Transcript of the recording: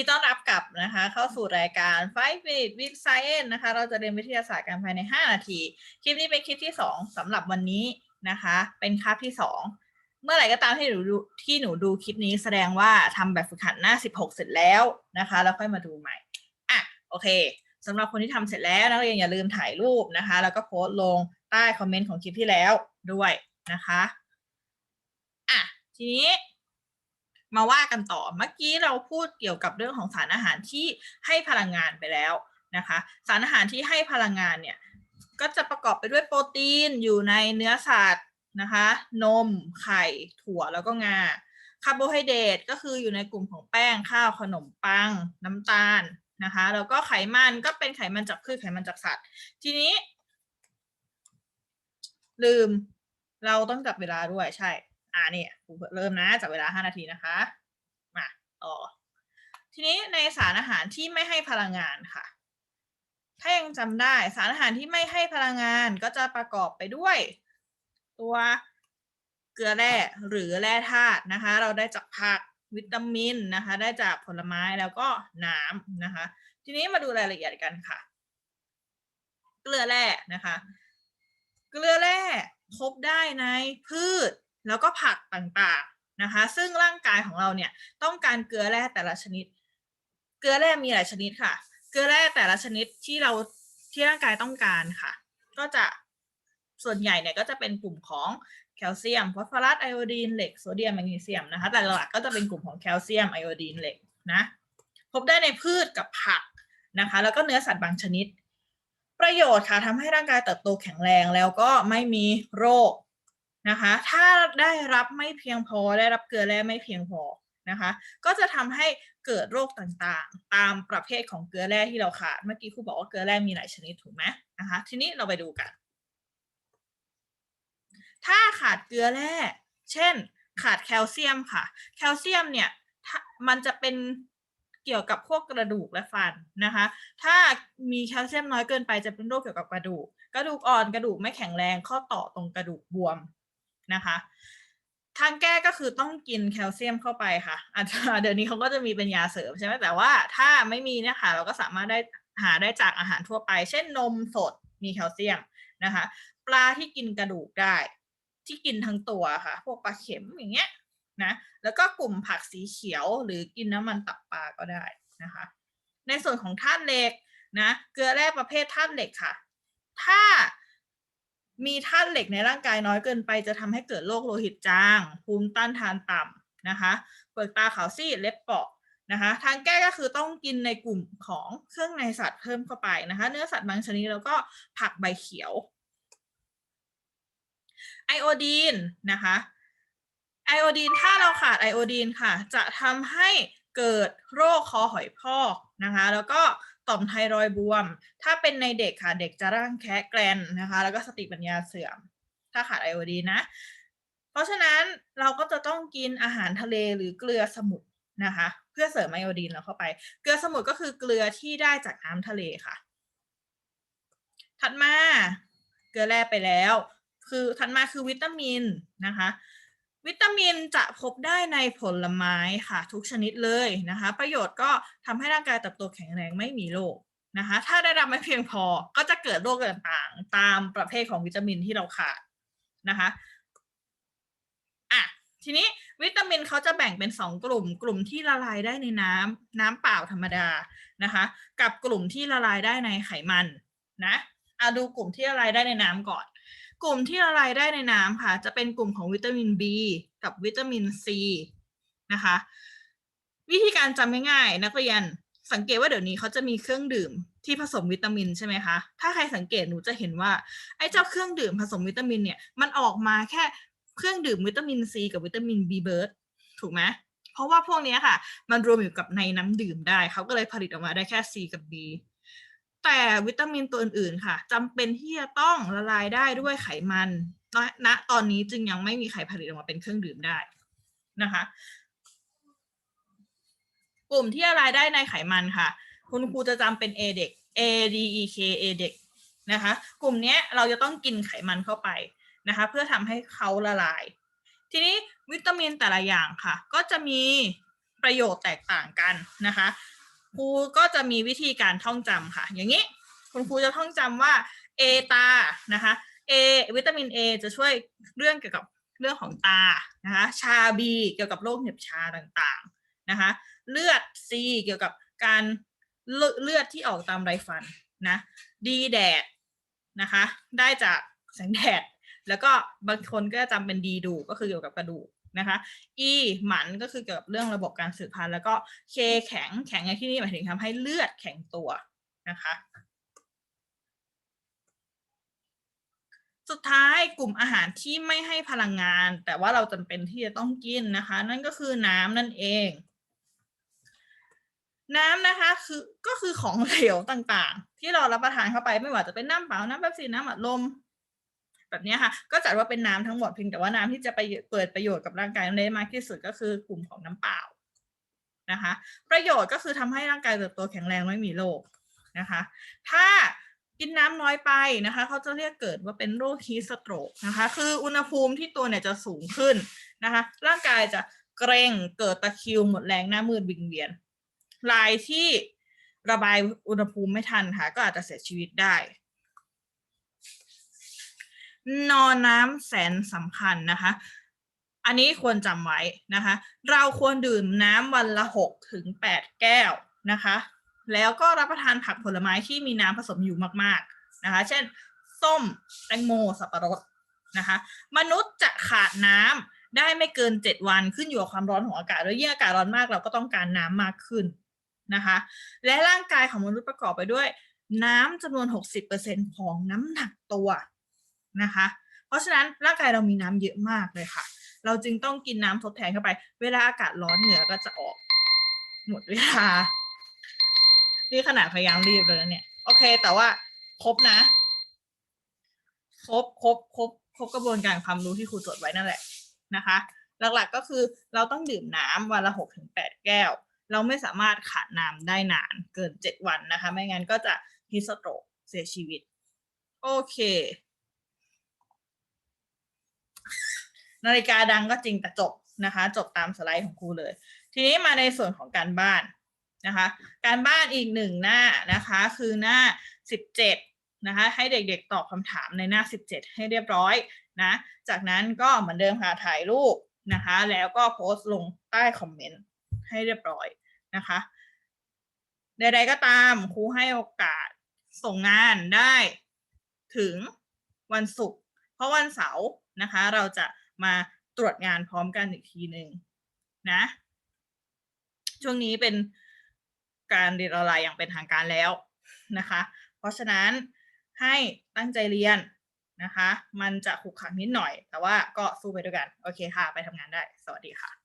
ดีต้อนรับกลับนะคะ เข้าสู่รายการ 5 minute with science นะคะ เราจะเรียนวิทยาศาสตร์กันภายใน 5 นาที คลิปนี้เป็นคลิปที่ 2สำหรับวันนี้นะคะ เป็นคาบที่ 2 เมื่อไหร่ก็ตามที่หนูดูที่หนูดูคลิปนี้แสดงว่าทำแบบฝึกหัดหน้า 16 เสร็จแล้วนะคะ แล้วค่อยมาดูใหม่ อะ โอเคสำหรับคนที่ทำเสร็จแล้วนักเรียนอย่าลืมถ่ายรูปนะคะ แล้วก็โพสต์ลงใต้คอมเมนต์ของคลิปที่แล้วด้วยนะคะ อะ ทีนี้ มาว่ากันต่อ เมื่อกี้เราพูดเกี่ยวกับเรื่องของสารอาหารที่ให้พลังงานไปแล้วนะคะ สารอาหารที่ให้พลังงานเนี่ยก็จะประกอบไปด้วยโปรตีนอยู่ในเนื้อสัตว์นะคะ นม ไข่ ถั่วแล้วก็งา คาร์โบไฮเดรตก็คืออยู่ในกลุ่มของแป้งข้าวขนมปัง น้ำตาลนะคะ แล้วก็ไขมันก็เป็นไขมันจากพืชไขมันจากสัตว์ ทีนี้ ลืมเราต้องจับเวลาด้วยใช่ อ่าเนี่ยเริ่มนะจับเวลาห้านาทีนะคะ มาต่อ ทีนี้ในสารอาหารที่ไม่ให้พลังงานค่ะ ถ้ายังจำได้สารอาหารที่ไม่ให้พลังงานก็จะประกอบไปด้วย ตัวเกลือแร่หรือแร่ธาตุนะคะ เราได้จากผักวิตามินนะคะ ได้จากผลไม้แล้วก็น้ำนะคะ ทีนี้มาดูรายละเอียดกันค่ะ เกลือแร่นะคะ เกลือแร่พบได้ในพืช แล้วก็ผักต่างๆนะคะ ซึ่งร่างกายของเราเนี่ยต้องการเกลือแร่แต่ละชนิด เกลือแร่มีหลายชนิดค่ะ เกลือแร่แต่ละชนิดที่เราที่ร่างกายต้องการค่ะ ก็จะส่วนใหญ่เนี่ยก็จะเป็นกลุ่มของแคลเซียมฟอสฟอรัสไอโอดีนเหล็กโซเดียมแมกนีเซียมนะคะ แต่หลักก็จะเป็นกลุ่มของแคลเซียมไอโอดีนเหล็กนะพบได้ในพืชกับผักนะคะ แล้วก็เนื้อสัตว์บางชนิด ประโยชน์ค่ะทำให้ร่างกายเติบโตแข็งแรงแล้วก็ไม่มีโรค นะคะ ถ้าได้รับไม่เพียงพอได้รับเกลือแร่ไม่เพียงพอนะคะ ก็จะทำให้เกิดโรคต่างๆ ตามประเภทของเกลือแร่ที่เราขาด เมื่อกี้ครูบอกว่าเกลือแร่มีหลายชนิดถูกไหมนะคะ ทีนี้เราไปดูกัน ถ้าขาดเกลือแร่ เช่น ขาดแคลเซียมค่ะ แคลเซียมเนี่ย มันจะเป็นเกี่ยวกับพวกกระดูกและฟันนะคะ ถ้ามีแคลเซียมน้อยเกินไปจะเป็นโรคเกี่ยวกับกระดูก กระดูกอ่อนกระดูกไม่แข็งแรงข้อต่อตรงกระดูกบวม นะคะทางแก้ก็คือต้องกินแคลเซียมเข้าไปค่ะอาจจะเดี๋ยวนี้เขาก็จะมีเป็นยาเสริมใช่ไหมแต่ว่าถ้าไม่มีเนี่ยค่ะเราก็สามารถได้หาได้จากอาหารทั่วไป เช่นนมสดมีแคลเซียมนะคะ ปลาที่กินกระดูกได้ ที่กินทั้งตัวค่ะ พวกปลาเข็มอย่างเงี้ยนะแล้วก็กลุ่มผักสีเขียวหรือกินน้ำมันตับปลาก็ได้นะคะ ในส่วนของธาตุเหล็กนะเกลือแร่ประเภทธาตุเหล็กค่ะ ถ้า มีธาตุเหล็กในร่างกายน้อยเกินไปจะทำให้เกิดโรคโลหิตจาง ภูมิต้านทานต่ำนะคะเปลือกตาขาวซีดเล็บเปราะนะคะทางแก้ก็คือต้องกินในกลุ่มของเครื่องในสัตว์เพิ่มเข้าไปนะคะ เนื้อสัตว์บางชนิดแล้วก็ผักใบเขียวไอโอดีนนะคะไอโอดีนถ้าเราขาดไอโอดีนค่ะ จะทำให้เกิดโรคคอหอยพอกนะคะ แล้วก็ ต่อมไทรอยบวม ถ้าเป็นในเด็กค่ะ เด็กจะร่างแคะแกรนนะคะ แล้วก็สติปัญญาเสื่อม ถ้าขาดไอโอดีนนะ เพราะฉะนั้นเราก็จะต้องกินอาหารทะเลหรือเกลือสมุทรนะคะ เพื่อเสริมไอโอดีนเราเข้าไป เกลือสมุทรก็คือเกลือที่ได้จากน้ำทะเลค่ะ ถัดมาเกลือแร่ไปแล้ว คือถัดมาคือวิตามินนะคะ วิตามินจะพบได้ในผลไม้ค่ะ ทุกชนิดเลยนะคะ ประโยชน์ก็ทำให้ร่างกายเติบโตแข็งแรงไม่มีโรคนะคะ ถ้าได้รับไม่เพียงพอก็จะเกิดโรคต่างๆ ตามประเภทของวิตามินที่เราขาดนะคะอะทีนี้วิตามินเขาจะแบ่งเป็นสองกลุ่ม กลุ่มที่ละลายได้ในน้ำน้ำเปล่าธรรมดานะคะ กับกลุ่มที่ละลายได้ในไขมันนะเอาดูกลุ่มที่ละลายได้ในน้ำก่อน กลุ่มที่ละลายได้ในน้ำค่ะ จะเป็นกลุ่มของวิตามิน B กับวิตามิน C นะคะ วิธีการจำง่ายๆ นักเรียนสังเกตว่าเดี๋ยวนี้เขาจะมีเครื่องดื่มที่ผสมวิตามินใช่ไหมคะ ถ้าใครสังเกตหนูจะเห็นว่าไอ้เจ้าเครื่องดื่มผสมวิตามินเนี่ยมันออกมาแค่เครื่องดื่มวิตามิน C กับวิตามิน B เบิร์ดถูกไหมเพราะว่าพวกนี้ค่ะ มันรวมอยู่กับในน้ำดื่มได้ เขาก็เลยผลิตออกมาได้แค่ C กับ B แต่วิตามินตัวอื่นๆค่ะจำเป็นที่จะต้องละลายได้ด้วยไขมันณตอนนี้จึงยังไม่มีใครผลิตออกมาเป็นเครื่องดื่มได้นะคะ กลุ่มที่ละลายได้ในไขมันค่ะ คุณครูจะจำเป็น A เด็ก A D E K A เด็กนะคะ กลุ่มนี้เราจะต้องกินไขมันเข้าไปนะคะ เพื่อทำให้เขาละลาย ทีนี้วิตามินแต่ละอย่างค่ะ ก็จะมีประโยชน์แตกต่างกันนะคะ ครูก็จะมีวิธีการท่องจำค่ะ อย่างนี้ คุณครูจะท่องจำว่า A ตานะคะ A วิตามิน A จะช่วยเรื่องเกี่ยวกับเรื่องของตานะคะชา B เกี่ยวกับโรคเหน็บชาต่างๆนะคะเลือด C เกี่ยวกับการเลือดที่ออกตามไรฟันนะ D แดดนะคะได้จากแสงแดด แล้วก็บางคนก็จะจำเป็นดีดูก็คือเกี่ยวกับกระดูก นะคะ E หมันก็คือเกี่ยวกับเรื่องระบบการสืบพันธุ์แล้วก็ K แข็งแข็งในที่นี้หมายถึงทำให้เลือดแข็งตัวนะคะ สุดท้ายกลุ่มอาหารที่ไม่ให้พลังงาน แต่ว่าเราจำเป็นที่จะต้องกินนะคะ นั่นก็คือน้ำนั่นเอง น้ำนะคะคือก็คือของเหลวต่างๆ ที่เรารับประทานเข้าไปไม่ว่าจะเป็นน้ำเปล่าน้ำเป๊ปซี่น้ำอัดลม แบบนี้ค่ะ ก็จัดว่าเป็นน้ำทั้งหมดเพียงแต่ว่าน้ำที่จะไปเปิดประโยชน์กับร่างกายได้มากที่สุดก็คือกลุ่มของน้ำเปล่านะคะ ประโยชน์ก็คือทำให้ร่างกายเติบโตแข็งแรงไม่มีโรคนะคะ ถ้ากินน้ำน้อยไปนะคะ เขาจะเรียกเกิดว่าเป็นโรคฮีสโตรกนะคะ คืออุณหภูมิที่ตัวเนี่ยจะสูงขึ้นนะคะ ร่างกายจะเกรงเกิดตะคิวหมดแรงหน้ามืดวิงเวียนรายที่ระบายอุณหภูมิไม่ทันค่ะก็อาจจะเสียชีวิตได้ นอนน้ำแสนสำคัญนะคะ อันนี้ควรจำไว้นะคะ เราควรดื่มน้ำวันละหกถึงแปดแก้วนะคะ แล้วก็รับประทานผักผลไม้ที่มีน้ำผสมอยู่มากๆนะคะ เช่น ส้มแตงโมสับปะรดนะคะ มนุษย์จะขาดน้ำได้ไม่เกินเจ็ดวันขึ้นอยู่กับความร้อนของอากาศแล้วยิ่งอากาศร้อนมากเราก็ต้องการน้ำมากขึ้นนะคะ และร่างกายของมนุษย์ประกอบไปด้วยน้ำจำนวน 60%ของน้ำหนักตัว นะคะ เพราะฉะนั้นร่างกายเรามีน้ำเยอะมากเลยค่ะ เราจึงต้องกินน้ำทดแทนเข้าไป เวลาอากาศร้อนเหงื่อก็จะออก หมดเวลา นี่ขนาดพยายามรีบเลยนะเนี่ย โอเค แต่ว่าครบนะ ครบครบครบครบกระบวนการความรู้ที่ครูจดไว้นั่นแหละนะคะหลักๆก็คือเราต้องดื่มน้ำวันละหกถึงแปดแก้ว เราไม่สามารถขาดน้ำได้นานเกินเจ็ดวันนะคะ ไม่งั้นก็จะฮิสโตรกเสียชีวิต โอเค นาฬิกาดังก็จริงแต่จบนะคะ จบตามสไลด์ของครูเลย ทีนี้มาในส่วนของการบ้านนะคะ การบ้านอีกหนึ่งหน้านะคะคือหน้าสิบเจ็ดนะคะ ให้เด็กๆตอบคำถามในหน้าสิบเจ็ดให้เรียบร้อยนะ จากนั้นก็เหมือนเดิมค่ะถ่ายรูปนะคะ แล้วก็โพสต์ลงใต้คอมเมนต์ให้เรียบร้อยนะคะใดๆก็ตามครูให้โอกาสส่งงานได้ถึงวันศุกร์เพราะวันเสาร์นะคะ เราจะ มาตรวจงานพร้อมกันอีกทีหนึ่งนะ ช่วงนี้เป็นการเรียนออนไลน์อย่างเป็นทางการแล้วนะคะ เพราะฉะนั้นให้ตั้งใจเรียนนะคะ มันจะขุกขักนิดหน่อย แต่ว่าก็สู้ไปด้วยกัน โอเคค่ะ ไปทำงานได้ สวัสดีค่ะ